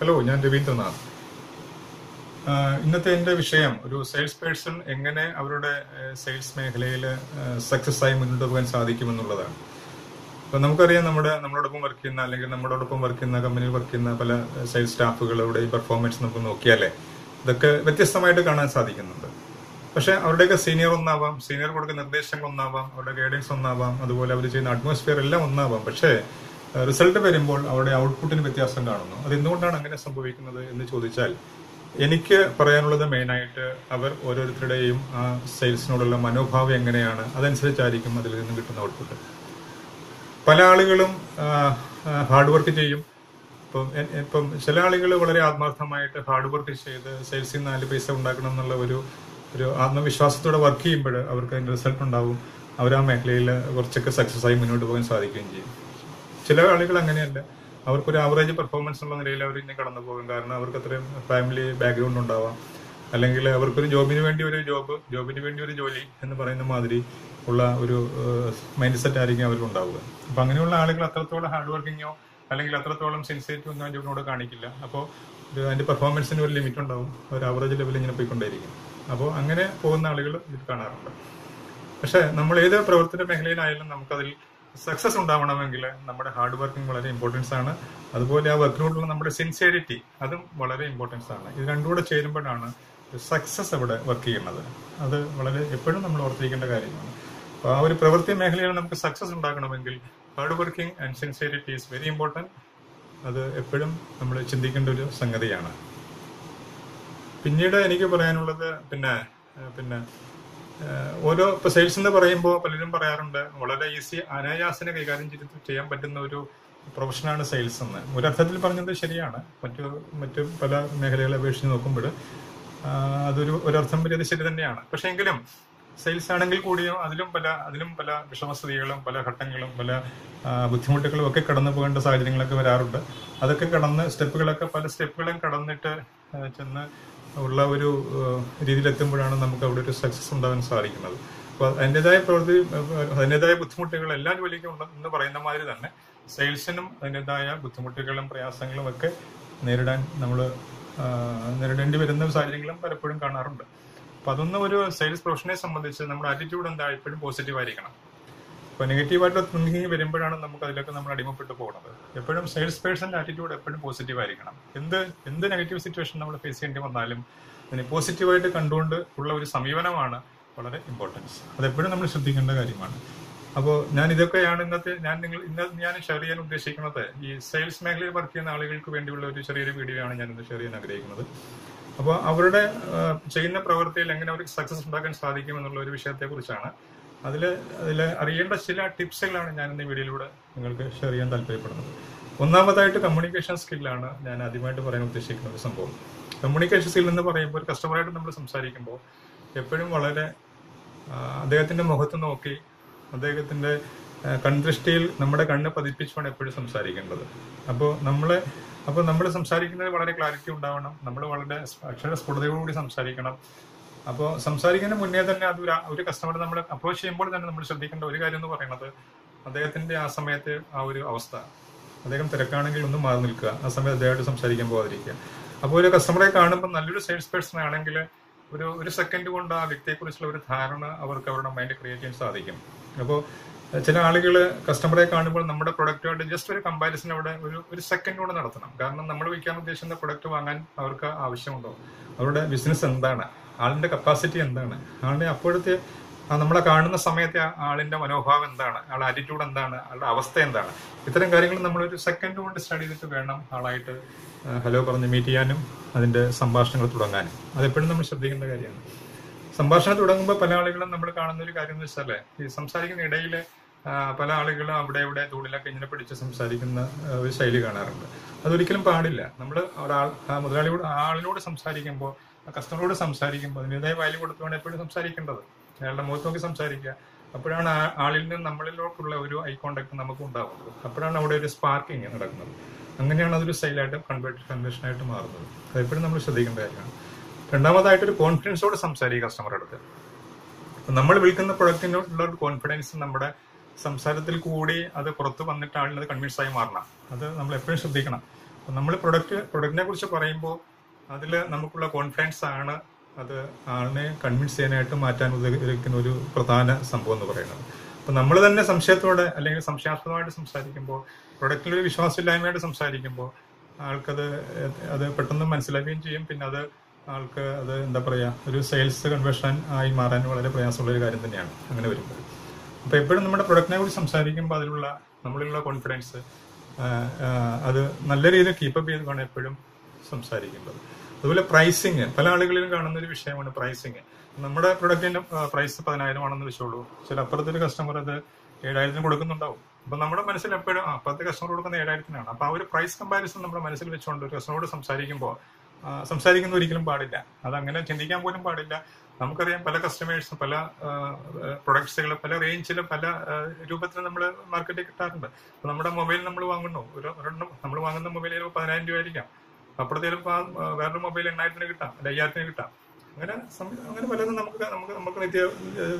Hello ഞാൻ രവീന്ദ്രനാഥ്. ഇന്നത്തെ എന്റെ വിഷയം ഒരു സെയിൽസ് പേഴ്സൺ എങ്ങനെ അവരുടെ സെയിൽസ് മേഖലയിൽ സക്സസ് ആയി മുന്നോട്ട് പോകാൻ സാധിക്കുമെന്നുള്ളതാണ്. അപ്പൊ നമുക്കറിയാം നമ്മുടെ നമ്മളോടൊപ്പം വർക്ക് ചെയ്യുന്ന അല്ലെങ്കിൽ നമ്മളോടൊപ്പം വർക്ക് ചെയ്യുന്ന കമ്പനിയിൽ വർക്ക് ചെയ്യുന്ന പല സെയിൽസ് സ്റ്റാഫുകളുടെ ഈ പെർഫോമൻസ് നമുക്ക് നോക്കിയാലേ ഇതൊക്കെ വ്യത്യസ്തമായിട്ട് കാണാൻ സാധിക്കുന്നുണ്ട്. പക്ഷെ അവരുടെയൊക്കെ സീനിയർ ഒന്നാവാം സീനിയർ കൊടുക്കുന്ന നിർദ്ദേശങ്ങൾ ഒന്നാവാം അവരുടെ ഗൈഡൻസ് ഒന്നാവാം അതുപോലെ അവർ ചെയ്യുന്ന അറ്റ്മോസ്ഫിയർ എല്ലാം ഒന്നാവാം. പക്ഷേ റിസൾട്ട് വരുമ്പോൾ അവരുടെ ഔട്ട്പുട്ടിന് വ്യത്യാസം കാണുന്നു. അത് എന്തുകൊണ്ടാണ് അങ്ങനെ സംഭവിക്കുന്നത് എന്ന് ചോദിച്ചാൽ എനിക്ക് പറയാനുള്ളത് മെയിനായിട്ട് അവർ ഓരോരുത്തരുടെയും ആ സെയിൽസിനോടുള്ള മനോഭാവം എങ്ങനെയാണ് അതനുസരിച്ചായിരിക്കും അതിൽ നിന്ന് കിട്ടുന്ന ഔട്ട്പുട്ട് പല ആളുകളും ഹാർഡ് വർക്ക് ചെയ്യും. ഇപ്പം ഇപ്പം ചില ആളുകൾ വളരെ ആത്മാർത്ഥമായിട്ട് ഹാർഡ് വർക്ക് ചെയ്ത് സെയിൽസിൽ നാല് പൈസ ഉണ്ടാക്കണം എന്നുള്ള ഒരു ഒരു ആത്മവിശ്വാസത്തോടെ വർക്ക് ചെയ്യുമ്പോൾ അവർക്ക് അതിന്റെ റിസൾട്ട് ഉണ്ടാവും. അവർ ആ മേഖലയിൽ കുറച്ചൊക്കെ സക്സസ് ആയി മുന്നോട്ട് പോകാൻ സാധിക്കുകയും ചെയ്യും. ചില ആളുകൾ അങ്ങനെയല്ല. അവർക്കൊരു ആവറേജ് പെർഫോമൻസ് ഉള്ള നിലയിൽ അവർ ഇനി കടന്നു പോകും. കാരണം അവർക്ക് അത്രയും ഫാമിലി ബാക്ക്ഗ്രൗണ്ട് ഉണ്ടാവാം. അല്ലെങ്കിൽ അവർക്കൊരു ജോബിന് വേണ്ടി ഒരു ജോബ് ജോബിന് വേണ്ടി ഒരു ജോലി എന്ന് പറയുന്ന മാതിരി ഉള്ള ഒരു മൈൻഡ് സെറ്റ് ആയിരിക്കും അവർക്കുണ്ടാവുക അപ്പൊ അങ്ങനെയുള്ള ആളുകൾ അത്രത്തോളം ഹാർഡ് വർക്കിങ്ങോ അല്ലെങ്കിൽ അത്രത്തോളം സെൻസിറ്റീവ് ഒന്നും ജോബിനോട് കാണിക്കില്ല. അപ്പോൾ അതിന്റെ പെർഫോമൻസിന് ഒരു ലിമിറ്റ് ഉണ്ടാവും. ഒരു ആവറേജ് ലെവലിൽ ഇങ്ങനെ പോയിക്കൊണ്ടേയിരിക്കും. അപ്പോൾ അങ്ങനെ പോകുന്ന ആളുകൾ ഇത് കാണാറുണ്ട്. പക്ഷേ നമ്മൾ ഏത് പ്രവർത്തന മേഖലയിലായാലും നമുക്കതിൽ സക്സസ് ഉണ്ടാവണമെങ്കിൽ നമ്മുടെ ഹാർഡ് വർക്കിംഗ് വളരെ ഇമ്പോർട്ടൻസ് ആണ്. അതുപോലെ ആ വർക്കിനോടുള്ള നമ്മുടെ സിൻസിയറിറ്റി അതും വളരെ ഇമ്പോർട്ടൻസ് ആണ്. ഇത് രണ്ടും കൂടെ ചേരുമ്പോഴാണ് സക്സസ് അവിടെ വർക്ക് ചെയ്യുന്നത്. അത് വളരെ എപ്പോഴും നമ്മൾ ഓർത്തിരിക്കേണ്ട കാര്യമാണ്. അപ്പോൾ ആ ഒരു പ്രവൃത്തി മേഖലയിൽ നമുക്ക് സക്സസ് ഉണ്ടാക്കണമെങ്കിൽ hard working and sincerity is very important അത് എപ്പോഴും നമ്മൾ ചിന്തിക്കേണ്ട ഒരു സംഗതിയാണ്. പിന്നീട് എനിക്ക് പറയാനുള്ളത് പിന്നെ പിന്നെ ഓരോ ഇപ്പൊ സെയിൽസ് എന്ന് പറയുമ്പോൾ പലരും പറയാറുണ്ട് വളരെ ഈസി അനായാസന കൈകാര്യം ചെയ്ത് ചെയ്യാൻ പറ്റുന്ന ഒരു പ്രൊഫഷനാണ് സെയിൽസ് എന്ന്. ഒരർത്ഥത്തിൽ പറഞ്ഞത് ശരിയാണ്. മറ്റു മറ്റു പല മേഖലകളെ അപേക്ഷിച്ച് നോക്കുമ്പോൾ അതൊരു ഒരർത്ഥം വരെ അത് ശരി തന്നെയാണ്. പക്ഷെ എങ്കിലും സെയിൽസ് ആണെങ്കിൽ കൂടിയും അതിലും പല അതിലും പല വിഷമസ്ഥിതികളും പല ഘട്ടങ്ങളും പല ബുദ്ധിമുട്ടുകളും ഒക്കെ കടന്നു പോകേണ്ട സാഹചര്യങ്ങളൊക്കെ വരാറുണ്ട്. അതൊക്കെ കടന്ന് സ്റ്റെപ്പുകളൊക്കെ പല സ്റ്റെപ്പുകളും കടന്നിട്ട് ചെന്ന് ഉള്ള ഒരു രീതിയിലെത്തുമ്പോഴാണ് നമുക്ക് അവിടെ ഒരു സക്സസ് ഉണ്ടാകാൻ സാധിക്കുന്നത്. അപ്പൊ അതിന്റെതായ പ്രവൃത്തി അതിന്റെതായ ബുദ്ധിമുട്ടുകൾ എല്ലാ ജോലിക്കും ഉണ്ട് എന്ന് പറയുന്ന മാതിരി തന്നെ സെയിൽസിനും അതിന്റെതായ ബുദ്ധിമുട്ടുകളും പ്രയാസങ്ങളും ഒക്കെ നേരിടാൻ നമ്മൾ നേരിടേണ്ടി വരുന്ന സാഹചര്യങ്ങളും പലപ്പോഴും കാണാറുണ്ട്. അപ്പൊ അതൊന്നും ഒരു സെയിൽസ് പ്രൊഫഷനെ സംബന്ധിച്ച് നമ്മുടെ ആറ്റിറ്റ്യൂഡ് എന്താ എപ്പോഴും പോസിറ്റീവ് ആയിരിക്കണം. ഇപ്പൊ നെഗറ്റീവായിട്ടുള്ള തിങ്കിങ് വരുമ്പോഴാണ് നമുക്ക് അതിലൊക്കെ നമ്മൾ അടിമപ്പെട്ട് പോകുന്നത് എപ്പോഴും സെയിൽസ് പേഴ്സന്റെ ആറ്റിറ്റ്യൂഡ് എപ്പോഴും പോസിറ്റീവ് ആയിരിക്കണം. എന്ത് എന്ത് നെഗറ്റീവ് സിറ്റുവേഷൻ നമ്മൾ ഫേസ് ചെയ്യേണ്ടി വന്നാലും അതിനെ പോസിറ്റീവായിട്ട് കണ്ടുകൊണ്ട് ഉള്ള ഒരു സമീപനമാണ് വളരെ ഇമ്പോർട്ടൻസ് അതെപ്പോഴും നമ്മൾ ശ്രദ്ധിക്കേണ്ട കാര്യമാണ്. അപ്പോൾ ഞാൻ ഇതൊക്കെയാണ് ഇന്നത്തെ ഞാൻ നിങ്ങൾ ഇന്ന് ഞാൻ ഷെയർ ചെയ്യാൻ ഉദ്ദേശിക്കുന്നത് ഈ സെയിൽസ് മേഖലയിൽ വർക്ക് ചെയ്യുന്ന ആളുകൾക്ക് വേണ്ടിയുള്ള ഒരു ചെറിയൊരു വീഡിയോ ആണ് ഞാൻ ഇന്ന് ഷെയർ ചെയ്യാൻ ആഗ്രഹിക്കുന്നത്. അപ്പോൾ അവരുടെ ചെയ്യുന്ന പ്രവൃത്തിയിൽ എങ്ങനെ അവർക്ക് സക്സസ് ഉണ്ടാക്കാൻ സാധിക്കും എന്നുള്ള ഒരു വിഷയത്തെ കുറിച്ചാണ് അതിൽ അതിൽ അറിയേണ്ട ചില ടിപ്സുകളാണ് ഞാൻ ഇന്ന് വീഡിയോയിലൂടെ നിങ്ങൾക്ക് ഷെയർ ചെയ്യാൻ താല്പര്യപ്പെടുന്നത്. ഒന്നാമതായിട്ട് കമ്മ്യൂണിക്കേഷൻ സ്കില്ലാണ് ഞാൻ ആദ്യമായിട്ട് പറയാൻ ഉദ്ദേശിക്കുന്ന ഒരു സംഭവം. കമ്മ്യൂണിക്കേഷൻ സ്കിൽ എന്ന് പറയുമ്പോൾ ഒരു കസ്റ്റമറായിട്ട് നമ്മൾ സംസാരിക്കുമ്പോൾ എപ്പോഴും വളരെ അദ്ദേഹത്തിന്റെ മുഖത്ത് നോക്കി അദ്ദേഹത്തിന്റെ കൺദൃഷ്ടിയിൽ നമ്മുടെ കണ്ണ് പതിപ്പിച്ചുകൊണ്ട് എപ്പോഴും സംസാരിക്കേണ്ടത്. അപ്പോൾ നമ്മളെ അപ്പോൾ നമ്മൾ സംസാരിക്കുന്നത് വളരെ ക്ലാരിറ്റി ഉണ്ടാവണം നമ്മൾ വളരെ അക്ഷര സ്ഫുടതയോടുകൂടി സംസാരിക്കണം അപ്പോൾ സംസാരിക്കുന്ന മുന്നേ തന്നെ അത് ഒരു കസ്റ്റമർ നമ്മൾ അപ്രോച്ച് ചെയ്യുമ്പോൾ തന്നെ നമ്മൾ ശ്രദ്ധിക്കേണ്ട ഒരു കാര്യം എന്ന് പറയുന്നത് അദ്ദേഹത്തിന്റെ ആ സമയത്ത് ആ ഒരു അവസ്ഥ. അദ്ദേഹം തിരക്കാണെങ്കിൽ ഒന്ന് മാറി നിൽക്കുക. ആ സമയത്ത് അദ്ദേഹമായിട്ട് സംസാരിക്കാൻ പോകാതിരിക്കുക. അപ്പോൾ ഒരു കസ്റ്റമറെ കാണുമ്പോൾ നല്ലൊരു സെയിൽസ് പേഴ്സൺ ആണെങ്കിൽ ഒരു ഒരു സെക്കൻഡ് കൊണ്ട് ആ വ്യക്തിയെക്കുറിച്ചുള്ള ഒരു ധാരണ അവർക്ക് അവരുടെ മൈൻഡ് ക്രിയേറ്റ് ചെയ്യാൻ സാധിക്കും. അപ്പോൾ ചില ആളുകൾ കസ്റ്റമറെ കാണുമ്പോൾ നമ്മുടെ പ്രൊഡക്റ്റുമായിട്ട് ജസ്റ്റ് ഒരു കമ്പാരിസൺ അവിടെ ഒരു ഒരു സെക്കൻഡ് കൊണ്ട് നടത്തണം. കാരണം നമ്മൾ വിൽക്കാൻ ഉദ്ദേശിക്കുന്ന പ്രൊഡക്റ്റ് വാങ്ങാൻ അവർക്ക് ആവശ്യമുണ്ടോ? അവരുടെ ബിസിനസ് എന്താണ്? ആളിന്റെ കപ്പാസിറ്റി എന്താണ്? ആളുടെ അപ്പോഴത്തെ നമ്മളെ കാണുന്ന സമയത്തെ ആളിന്റെ മനോഭാവം എന്താണ്? ആളുടെ ആറ്റിറ്റ്യൂഡ് എന്താണ്? ആളുടെ അവസ്ഥ എന്താണ്? ഇത്തരം കാര്യങ്ങൾ നമ്മൾ ഒരു സെക്കൻഡ് കൊണ്ട് സ്റ്റഡി ചെയ്തിട്ട് വേണം ആളായിട്ട് ഹലോ പറഞ്ഞ് മീറ്റ് ചെയ്യാനും അതിന്റെ സംഭാഷണങ്ങൾ തുടങ്ങാനും. അതെപ്പോഴും നമ്മൾ ശ്രദ്ധിക്കേണ്ട കാര്യമാണ്. സംഭാഷണം തുടങ്ങുമ്പോൾ പല ആളുകളും നമ്മൾ കാണുന്ന ഒരു കാര്യം എന്ന് വെച്ചാൽ ഈ സംസാരിക്കുന്ന ഇടയിൽ പല ആളുകളും അവിടെ ഇവിടെ തൂണിലൊക്കെ ഇങ്ങനെ പിടിച്ച് സംസാരിക്കുന്ന ഒരു ശൈലി കാണാറുണ്ട്. അതൊരിക്കലും പാടില്ല. നമ്മൾ ഒരാൾ മുതലാളിയോട് ആളിനോട് സംസാരിക്കുമ്പോൾ കസ്റ്റമറോട് സംസാരിക്കുമ്പോൾ അതിന്റെതായ വാല്യൂ കൊടുത്തുകൊണ്ട് എപ്പോഴും സംസാരിക്കേണ്ടത്. അയാളുടെ മുഖത്ത് നോക്കി സംസാരിക്കുക. അപ്പോഴാണ് ആളിൽ നിന്ന് നമ്മളിലോട്ടുള്ള ഒരു ഐ കോണ്ടാക്ട് നമുക്ക് ഉണ്ടാവുന്നത്. അപ്പോഴാണ് അവിടെ ഒരു സ്പാർക്കിങ് നടക്കുന്നത്. അങ്ങനെയാണ് അതൊരു സ്റ്റൈലായിട്ട് കൺവേർട്ട് കൺവേർഷനായിട്ട് മാറുന്നത്. അതെപ്പോഴും നമ്മൾ ശ്രദ്ധിക്കേണ്ട കാര്യമാണ്. രണ്ടാമതായിട്ട് ഒരു കോൺഫിഡൻസോട് സംസാരിക്കുക കസ്റ്റമറുടെ അടുത്ത്. നമ്മൾ വിൽക്കുന്ന പ്രൊഡക്റ്റിനോടുള്ള ഒരു കോൺഫിഡൻസ് നമ്മുടെ സംസാരത്തിൽ കൂടി അത് പുറത്ത് വന്നിട്ട് ആളിനത് കൺവിൻസ് ആയി മാറണം. അത് നമ്മൾ എപ്പോഴും ശ്രദ്ധിക്കണം. നമ്മൾ പ്രൊഡക്റ്റ് പ്രൊഡക്റ്റിനെ കുറിച്ച് പറയുമ്പോൾ അതിൽ നമുക്കുള്ള കോൺഫിഡൻസ് ആണ് അത് ആളിനെ കൺവിൻസ് ചെയ്യാനായിട്ട് മാറ്റാൻ ഉദ്ദേശിക്കുന്ന ഒരു പ്രധാന സംഭവം എന്ന് പറയുന്നത്. അപ്പൊ നമ്മൾ തന്നെ സംശയത്തോടെ അല്ലെങ്കിൽ സംശയാസ്പദമായിട്ട് സംസാരിക്കുമ്പോൾ പ്രൊഡക്റ്റിൽ ഒരു വിശ്വാസമില്ലായ്മയായിട്ട് സംസാരിക്കുമ്പോൾ ആൾക്കത് അത് പെട്ടെന്ന് മനസ്സിലാക്കുകയും ചെയ്യും. പിന്നെ അത് ആൾക്ക് അത് എന്താ പറയുക ഒരു സെയിൽസ് കൺവേർഷൻ ആയി മാറാൻ വളരെ പ്രയാസമുള്ള ഒരു കാര്യം തന്നെയാണ് അങ്ങനെ വരുമ്പോൾ. അപ്പോൾ എപ്പോഴും നമ്മുടെ പ്രൊഡക്റ്റിനെ കുറിച്ച് സംസാരിക്കുമ്പോൾ അതിലുള്ള നമ്മളിലുള്ള കോൺഫിഡൻസ് അത് നല്ല രീതിയിൽ കീപ്പപ്പ് ചെയ്ത് വേണം എപ്പോഴും സംസാരിക്കേണ്ടത് അതുപോലെ പ്രൈസിങ് പല ആളുകളിലും കാണുന്ന ഒരു വിഷയമാണ് പ്രൈസിങ് നമ്മുടെ പ്രൊഡക്റ്റിന്റെ പ്രൈസ് പതിനായിരം ആണെന്ന് വെച്ചോളൂ. ചില അപ്പുറത്തൊരു കസ്റ്റമർ അത് ഏഴായിരത്തിന് കൊടുക്കുന്നുണ്ടാവും. അപ്പൊ നമ്മുടെ മനസ്സിൽ എപ്പോഴും അപ്പുറത്തെ കസ്റ്റമർ കൊടുക്കുന്ന ഏഴായിരത്തിനാണ്. അപ്പൊ ആ ഒരു പ്രൈസ് കമ്പാരിസൺ നമ്മുടെ മനസ്സിൽ വെച്ചുകൊണ്ട് ഒരു കസ്റ്റമറോട് സംസാരിക്കുമ്പോൾ സംസാരിക്കുന്ന ഒരിക്കലും പാടില്ല. അത് അങ്ങനെ ചിന്തിക്കാൻ പോലും പാടില്ല. നമുക്കറിയാം പല കസ്റ്റമേഴ്സും പല പ്രൊഡക്ട്സുകൾ പല റേഞ്ചിൽ പല രൂപത്തിൽ നമ്മൾ മാർക്കറ്റിൽ കിട്ടാറുണ്ട്. നമ്മുടെ മൊബൈൽ നമ്മൾ വാങ്ങുന്നു. ഒരു നമ്മൾ വാങ്ങുന്ന മൊബൈൽ പതിനായിരം രൂപ ആയിരിക്കാം അപ്പുറത്തെ ചിലപ്പോൾ ആ വേറൊരു മൊബൈൽ എണ്ണായിരത്തിന് കിട്ടാം അല്ല അയ്യായിരത്തിന് കിട്ടാം. അങ്ങനെ അങ്ങനെ പലതും നമുക്ക് നമുക്ക് നമുക്ക് നിത്യ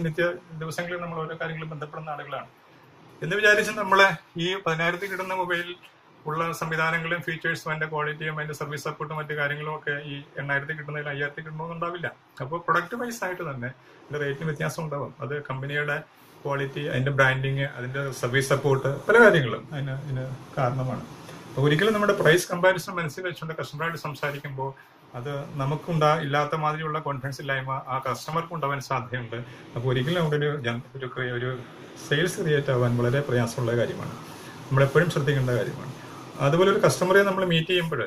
നിത്യ ദിവസങ്ങളിൽ നമ്മൾ ഓരോ കാര്യങ്ങളും ബന്ധപ്പെടുന്ന ആളുകളാണ്. എന്ന് വിചാരിച്ച് നമ്മളെ ഈ പതിനായിരത്തിൽ കിട്ടുന്ന മൊബൈൽ ഉള്ള സംവിധാനങ്ങളും ഫീച്ചേഴ്സും അതിന്റെ ക്വാളിറ്റിയും അതിന്റെ സർവീസ് സപ്പോർട്ടും മറ്റു കാര്യങ്ങളും ഒക്കെ ഈ എണ്ണായിരത്തിൽ കിട്ടുന്നതിൽ അയ്യായിരത്തിൽ കിട്ടുമ്പോൾ ഉണ്ടാവില്ല. അപ്പോൾ പ്രൊഡക്റ്റ് വൈസ് ആയിട്ട് തന്നെ അതിന്റെ റേറ്റിന് വ്യത്യാസം ഉണ്ടാവും. അത് കമ്പനിയുടെ ക്വാളിറ്റി അതിന്റെ ബ്രാൻഡിങ് അതിന്റെ സർവീസ് സപ്പോർട്ട് പല കാര്യങ്ങളും അതിന് ഇതിന് കാരണമാണ്. ഒരിക്കലും നമ്മുടെ പ്രൈസ് കമ്പാരിസൺ മനസ്സിൽ വെച്ചുകൊണ്ട് കസ്റ്റമറായിട്ട് സംസാരിക്കുമ്പോൾ അത് നമുക്കുണ്ടാ ഇല്ലാത്ത മാതിരിയുള്ള കോൺഫിഡൻസ് ഇല്ലായ്മ ആ കസ്റ്റമർക്ക് ഉണ്ടാവാൻ സാധ്യതയുണ്ട്. അപ്പോൾ ഒരിക്കലും അവിടെ ഒരു ഒരു ഒരു സെയിൽസ് ക്രിയേറ്റ് ആവാൻ വളരെ പ്രയാസമുള്ള കാര്യമാണ്. നമ്മളെപ്പോഴും ശ്രദ്ധിക്കേണ്ട കാര്യമാണ്. അതുപോലെ ഒരു കസ്റ്റമറെ നമ്മൾ മീറ്റ് ചെയ്യുമ്പോൾ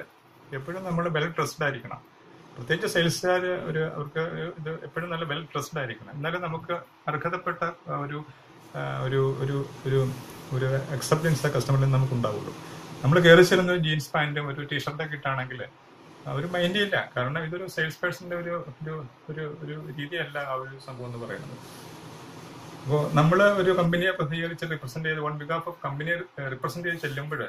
എപ്പോഴും നമ്മൾ വെൽ ട്രസ്ഡ് ആയിരിക്കണം. പ്രത്യേകിച്ച് സെയിൽസുകാർ ഒരു അവർക്ക് ഇത് എപ്പോഴും നല്ല വെൽ ട്രസ്ഡ് ആയിരിക്കണം. എന്നാലും നമുക്ക് അർഹതപ്പെട്ട ഒരു ഒരു ഒരു ഒരു ഒരു അക്സെപ്റ്റൻസ് ആ കസ്റ്റമറിൽ നമുക്ക് ഉണ്ടാവുള്ളൂ. നമ്മൾ കയറി ചെല്ലുന്ന ജീൻസ് പാന്റും ഒരു ടീഷർട്ടൊക്കെ ഇട്ടാണെങ്കിൽ അവർ മൈൻഡ് ചെയ്യില്ല. കാരണം ഇതൊരു സെയിൽസ് പേഴ്സന്റെ ഒരു ഒരു ഒരു ഒരു രീതിയല്ല ആ ഒരു സംഭവം എന്ന് പറയുന്നത്. അപ്പോൾ നമ്മൾ ഒരു കമ്പനിയെ പ്രതികരിച്ച് റിപ്രസെന്റ് ചെയ്ത് വൺ ബിഹാഫ് ഓഫ് കമ്പനിയെ റിപ്രസെന്റ് ചെയ്ത് ചെല്ലുമ്പോൾ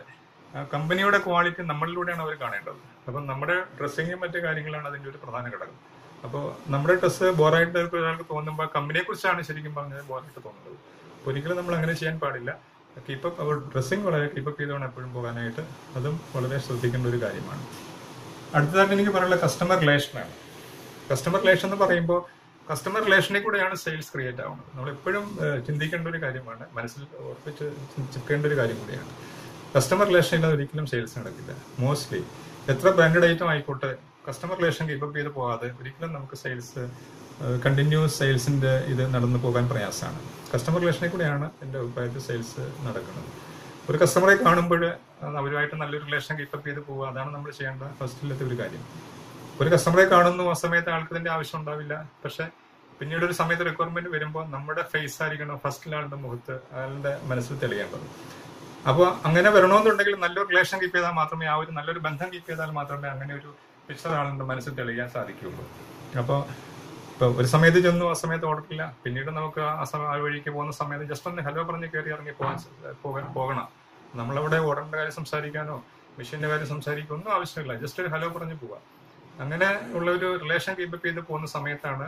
കമ്പനിയുടെ ക്വാളിറ്റി നമ്മളിലൂടെയാണ് അവർ കാണേണ്ടത്. അപ്പം നമ്മുടെ ഡ്രസ്സിങ്ങും മറ്റു കാര്യങ്ങളാണ് അതിന്റെ ഒരു പ്രധാന ഘടകം. അപ്പോൾ നമ്മുടെ ഡ്രസ്സ് ബോറായിട്ട് ഒരാൾക്ക് തോന്നുമ്പോൾ കമ്പനിയെ കുറിച്ചാണ് ശരിക്കും പറഞ്ഞത് ബോറായിട്ട് തോന്നുന്നത്. ഒരിക്കലും നമ്മൾ അങ്ങനെ ചെയ്യാൻ പാടില്ല. കീപ്പപ്പ് അവർ ഡ്രസ്സിങ് വളരെ കീപ്പപ്പ് ചെയ്തുകൊണ്ട് എപ്പോഴും പോകാനായിട്ട് അതും വളരെ ശ്രദ്ധിക്കേണ്ട ഒരു കാര്യമാണ്. അടുത്തതായിട്ട് എനിക്ക് പറയാനുള്ള കസ്റ്റമർ റിലേഷനാണ് കസ്റ്റമർ റിലേഷൻ എന്ന് പറയുമ്പോൾ കസ്റ്റമർ റിലേഷനിൽ കൂടെയാണ് സെയിൽസ് ക്രിയേറ്റ് ആവുന്നത്. നമ്മൾ എപ്പോഴും ചിന്തിക്കേണ്ട ഒരു കാര്യമാണ്. മനസ്സിൽ ഓർപ്പിച്ച് ചിന്തിക്കേണ്ട ഒരു കാര്യം കൂടിയാണ്. കസ്റ്റമർ റിലേഷൻ ഇല്ലാതെ ഒരിക്കലും സെയിൽസ് നടക്കില്ല. മോസ്റ്റ്ലി എത്ര ബ്രാൻഡഡ് ഐറ്റം ആയിക്കോട്ടെ കസ്റ്റമർ റിലേഷൻ കീപ്പപ്പ് ചെയ്ത് പോകാതെ ഒരിക്കലും നമുക്ക് സെയിൽസ് കണ്ടിന്യൂസ് സെയിൽസിന്റെ ഇത് നടന്നു പോകാൻ പ്രയാസമാണ്. കസ്റ്റമർ റിലേഷനിൽ കൂടെയാണ് എന്റെ അഭിപ്രായത്തിൽ സെയിൽസ് നടക്കുന്നത്. ഒരു കസ്റ്റമറെ കാണുമ്പോൾ അവരുമായിട്ട് നല്ലൊരു റിലേഷൻ കീപ്പപ്പ് ചെയ്ത് പോകുക അതാണ് നമ്മൾ ചെയ്യേണ്ട ഫസ്റ്റിലത്തെ ഒരു കാര്യം. ഒരു കസ്റ്റമറെ കാണുന്നു ആ സമയത്ത് ആൾക്ക് ഇതിന്റെ ആവശ്യം ഉണ്ടാവില്ല. പക്ഷേ പിന്നീട് ഒരു സമയത്ത് റിക്വയർമെന്റ് വരുമ്പോൾ നമ്മുടെ ഫേസ് ആയിരിക്കണം ഫസ്റ്റിൽ ആളുടെ മുഖത്ത് അയാളുടെ മനസ്സിൽ തെളിയേണ്ടത്. അപ്പോൾ അങ്ങനെ വരണമെന്നുണ്ടെങ്കിൽ നല്ലൊരു റിലേഷൻ കീപ്പ് ചെയ്താൽ മാത്രമേ ആ ഒരു നല്ലൊരു ബന്ധം കീപ്പ് ചെയ്താൽ മാത്രമേ അങ്ങനെ ഒരു പിക്ചർ ആളുടെ മനസ്സിൽ തെളിയാൻ സാധിക്കുകയുള്ളൂ. അപ്പോൾ ഇപ്പൊ ഒരു സമയത്ത് ചെന്നു ആ സമയത്ത് ഓടത്തില്ല പിന്നീട് നമുക്ക് ആ സമയം ആ വഴിക്ക് പോകുന്ന സമയത്ത് ജസ്റ്റ് ഒന്ന് ഹലോ പറഞ്ഞ് കയറി ഇറങ്ങി പോകാൻ പോകണം. നമ്മളവിടെ ഓടേണ്ട കാര്യം സംസാരിക്കാനോ മെഷീന്റെ കാര്യം സംസാരിക്കാനോ ഒന്നും ആവശ്യമില്ല. ജസ്റ്റ് ഒരു ഹലോ പറഞ്ഞ് പോവാം. അങ്ങനെ ഉള്ള ഒരു റിലേഷൻ കീപ്പപ്പ് ചെയ്ത് പോകുന്ന സമയത്താണ്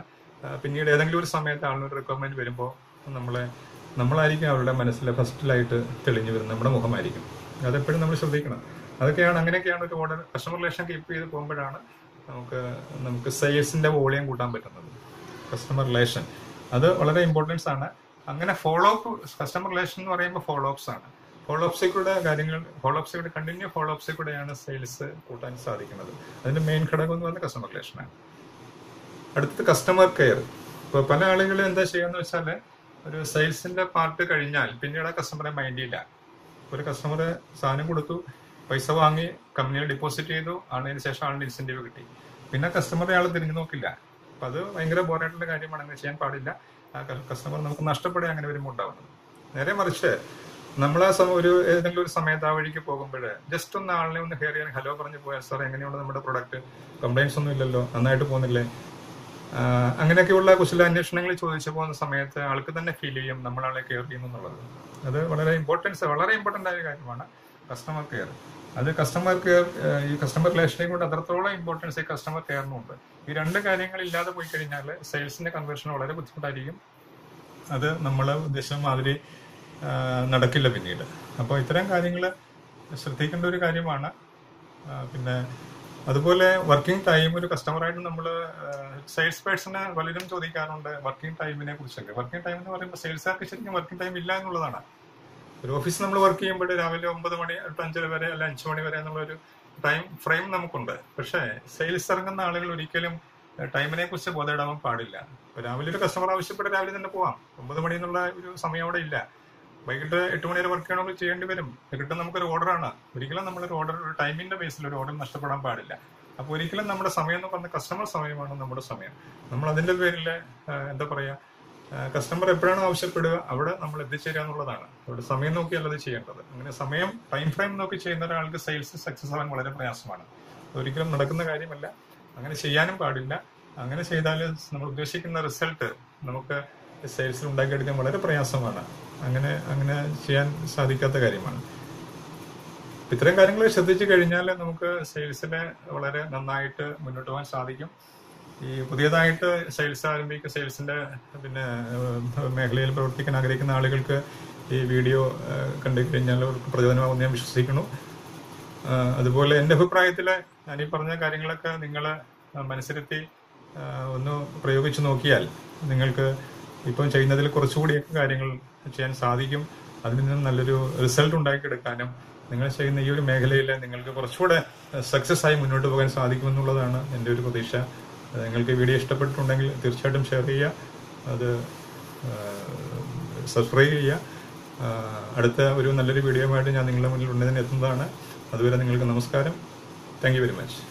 പിന്നീട് ഏതെങ്കിലും ഒരു സമയത്ത് ആളിനൊരു റിക്വയർമെന്റ് വരുമ്പോൾ നമ്മളെ നമ്മളായിരിക്കും അവരുടെ മനസ്സിൽ ഫസ്റ്റിലായിട്ട് തെളിഞ്ഞു വരുന്നത്. നമ്മുടെ മുഖമായിരിക്കും. അതെപ്പോഴും നമ്മൾ ശ്രദ്ധിക്കണം. അതൊക്കെയാണ് അങ്ങനെയൊക്കെയാണ് ഒരു ഓർഡർ കസ്റ്റമർ റിലേഷൻ കീപ്പ് ചെയ്ത് പോകുമ്പോഴാണ് നമുക്ക് നമുക്ക് സെയിൽസിന്റെ വോളിയം കൂട്ടാൻ പറ്റുന്നത്. കസ്റ്റമർ റിലേഷൻ അത് വളരെ ഇമ്പോർട്ടൻസ് ആണ്. അങ്ങനെ ഫോളോ അപ്പ് കസ്റ്റമർ റിലേഷൻ എന്ന് പറയുമ്പോൾ ഫോളോ അപ്സ് ആണ്. ഫോളോ അപ്സിൽ കൂടെ കാര്യങ്ങൾ ഫോളോ അപ്സിൽ കണ്ടിന്യൂ ഫോളോ അപ്സിൽ കൂടെയാണ് സെയിൽസ് കൂട്ടാൻ സാധിക്കുന്നത്. അതിന്റെ മെയിൻ ഘടകം എന്ന് പറയുന്നത് കസ്റ്റമർ റിലേഷനാണ് അടുത്തത് കസ്റ്റമർ കെയർ ഇപ്പൊ പല ആളുകളും എന്താ ചെയ്യാന്ന് വെച്ചാൽ ഒരു സെയിൽസിന്റെ പാർട്ട് കഴിഞ്ഞാൽ പിന്നീട് ആ കസ്റ്റമറെ മൈൻഡ് ചെയ്യില്ല. ഒരു കസ്റ്റമർ സാധനം കൊടുത്തു പൈസ വാങ്ങി കമ്പനിയിൽ ഡിപ്പോസിറ്റ് ചെയ്തു ആളിന് ശേഷം ആളിന് ഇൻസെന്റീവ് കിട്ടി. പിന്നെ കസ്റ്റമറെ ആൾ തിരിഞ്ഞു നോക്കില്ല. അപ്പൊ അത് ഭയങ്കര ബോറായിട്ടുള്ള കാര്യമാണ്. അങ്ങനെ ചെയ്യാൻ പാടില്ല. കസ്റ്റമർ നമുക്ക് നഷ്ടപ്പെടുക അങ്ങനെ വരുമ്പോൾ ഉണ്ടാവുന്നത്. നേരെ മറിച്ച് നമ്മൾ ഒരു ഏതെങ്കിലും ഒരു സമയത്ത് ആ വഴിക്ക് പോകുമ്പോൾ ജസ്റ്റ് ഒന്ന് ആളിനെ ഒന്ന് ചെയ്യാൻ ഹലോ പറഞ്ഞു പോയാൽ സാർ എങ്ങനെയാണ് നമ്മുടെ പ്രൊഡക്റ്റ് കംപ്ലൈൻസ് ഒന്നും ഇല്ലല്ലോ. നന്നായിട്ട് പോകുന്നില്ലേ? അങ്ങനെയൊക്കെയുള്ള കുശല അന്വേഷണങ്ങൾ ചോദിച്ചു പോകുന്ന സമയത്ത് ആൾക്ക് തന്നെ ഫീൽ ചെയ്യും നമ്മൾ ആളെ കെയർ ചെയ്യുന്നു എന്നുള്ളത്. അത് വളരെ ഇമ്പോർട്ടൻസ് വളരെ ഇമ്പോർട്ടന്റ് ആയ കാര്യമാണ് കസ്റ്റമർ കെയർ അത് കസ്റ്റമർ കെയർ ഈ കസ്റ്റമർ റിലേഷനെ കൊണ്ട് അത്രത്തോളം ഇമ്പോർട്ടൻസ് ഈ കസ്റ്റമർ കെയറിനുണ്ട് ഈ രണ്ട് കാര്യങ്ങൾ ഇല്ലാതെ പോയി കഴിഞ്ഞാൽ സെയിൽസിന്റെ കൺവേർഷൻ വളരെ ബുദ്ധിമുട്ടായിരിക്കും. അത് നമ്മൾ ഉദ്ദേശം മാതിരി നടക്കില്ല പിന്നീട്. അപ്പോൾ ഇത്തരം കാര്യങ്ങൾ ശ്രദ്ധിക്കേണ്ട ഒരു കാര്യമാണ്. പിന്നെ അതുപോലെ വർക്കിംഗ് ടൈം ഒരു കസ്റ്റമറായിട്ട് നമ്മൾ സെയിൽസ് പേഴ്സണെ പലരും ചോദിക്കാറുണ്ട് വർക്കിംഗ് ടൈമിനെ കുറിച്ചൊക്കെ. വർക്കിംഗ് ടൈം എന്ന് പറയുമ്പോൾ സെയിൽസുകാർക്ക് ശരിക്കും വർക്കിംഗ് ടൈം ഇല്ല എന്നുള്ളതാണ്. ഒരു ഓഫീസ് നമ്മൾ വർക്ക് ചെയ്യുമ്പോൾ രാവിലെ ഒമ്പത് മണി തൊട്ട് അഞ്ചര വരെ അല്ല അഞ്ച് മണി വരെ എന്നുള്ളൊരു ടൈം ഫ്രെയിം നമുക്കുണ്ട്. പക്ഷേ സെയിൽസ് ഇറങ്ങുന്ന ആളുകൾ ഒരിക്കലും ടൈമിനെ കുറിച്ച് ബോധമിടാൻ പാടില്ല. രാവിലെ ഒരു കസ്റ്റമർ ആവശ്യപ്പെട്ട് രാവിലെ തന്നെ പോവാം. ഒമ്പത് മണി എന്നുള്ള ഒരു സമയം അവിടെ ഇല്ല. വൈകിട്ട് എട്ട് മണി വരെ വർക്ക് ചെയ്യണമെങ്കിൽ ചെയ്യേണ്ടി വരും. കിട്ടും നമുക്കൊരു ഓർഡറാണ് ഒരിക്കലും നമ്മൾ ഒരു ഓർഡർ ഒരു ടൈമിന്റെ ബേസിൽ ഒരു ഓർഡർ നഷ്ടപ്പെടാൻ പാടില്ല. അപ്പൊ ഒരിക്കലും നമ്മുടെ സമയം എന്ന് പറഞ്ഞ കസ്റ്റമർ സമയമാണ് നമ്മുടെ സമയം. നമ്മൾ അതിന്റെ പേരിൽ എന്താ പറയാ കസ്റ്റമർ എപ്പോഴാണ് ആവശ്യപ്പെടുക അവിടെ നമ്മൾ എത്തിച്ചേരുക എന്നുള്ളതാണ്. അവിടെ സമയം നോക്കിയല്ല അത് ചെയ്യേണ്ടത്. അങ്ങനെ സമയം ടൈം ഫ്രെയിം നോക്കി ചെയ്യുന്ന ഒരാൾക്ക് സെയിൽസ് സക്സസ് ആവാൻ വളരെ പ്രയാസമാണ്. ഒരിക്കലും നടക്കുന്ന കാര്യമല്ല. അങ്ങനെ ചെയ്യാനും പാടില്ല. അങ്ങനെ ചെയ്താൽ നമ്മൾ ഉദ്ദേശിക്കുന്ന റിസൾട്ട് നമുക്ക് സെയിൽസിൽ ഉണ്ടാക്കിയെടുക്കാൻ വളരെ പ്രയാസമാണ്. അങ്ങനെ അങ്ങനെ ചെയ്യാൻ സാധിക്കാത്ത കാര്യമാണ്. ഇത്തരം കാര്യങ്ങൾ ശ്രദ്ധിച്ചു കഴിഞ്ഞാൽ നമുക്ക് സെയിൽസിനെ വളരെ നന്നായിട്ട് മുന്നോട്ട് പോകാൻ സാധിക്കും. ഈ പുതിയതായിട്ട് സെയിൽസ് ആരംഭിക്കുക സെയിൽസിന്റെ പിന്നെ മേഖലയിൽ പ്രവർത്തിക്കാൻ ആഗ്രഹിക്കുന്ന ആളുകൾക്ക് ഈ വീഡിയോ കണ്ടു കഴിഞ്ഞാൽ അവർക്ക് പ്രചോദനമാകുമെന്ന് ഞാൻ വിശ്വസിക്കുന്നു. അതുപോലെ എന്റെ അഭിപ്രായത്തിൽ ഞാൻ ഈ പറഞ്ഞ കാര്യങ്ങളൊക്കെ നിങ്ങൾ മനസ്സിലെത്തി ഒന്ന് പ്രയോഗിച്ചു നോക്കിയാൽ നിങ്ങൾക്ക് ഇപ്പം ചെയ്യുന്നതിൽ കുറച്ചുകൂടിയൊക്കെ കാര്യങ്ങൾ ചെയ്യാൻ സാധിക്കും. അതിൽ നിന്നും നല്ലൊരു റിസൾട്ട് ഉണ്ടാക്കിയെടുക്കാനും നിങ്ങൾ ചെയ്യുന്ന ഈ ഒരു മേഖലയിൽ നിങ്ങൾക്ക് കുറച്ചുകൂടെ സക്സസ് ആയി മുന്നോട്ട് പോകാൻ സാധിക്കുമെന്നുള്ളതാണ് എന്റെ ഒരു പ്രതീക്ഷ. നിങ്ങൾക്ക് വീഡിയോ ഇഷ്ടപ്പെട്ടിട്ടുണ്ടെങ്കിൽ തീർച്ചയായിട്ടും ഷെയർ ചെയ്യുക. അത് സബ്സ്ക്രൈബ് ചെയ്യുക. അടുത്ത ഒരു നല്ലൊരു വീഡിയോ ആയിട്ട് ഞാൻ നിങ്ങളുടെ മുന്നിൽ ഉണ്ടെന്ന് എത്തുന്നതാണ്. അതുവരെ നിങ്ങൾക്ക് നമസ്കാരം. Thank very much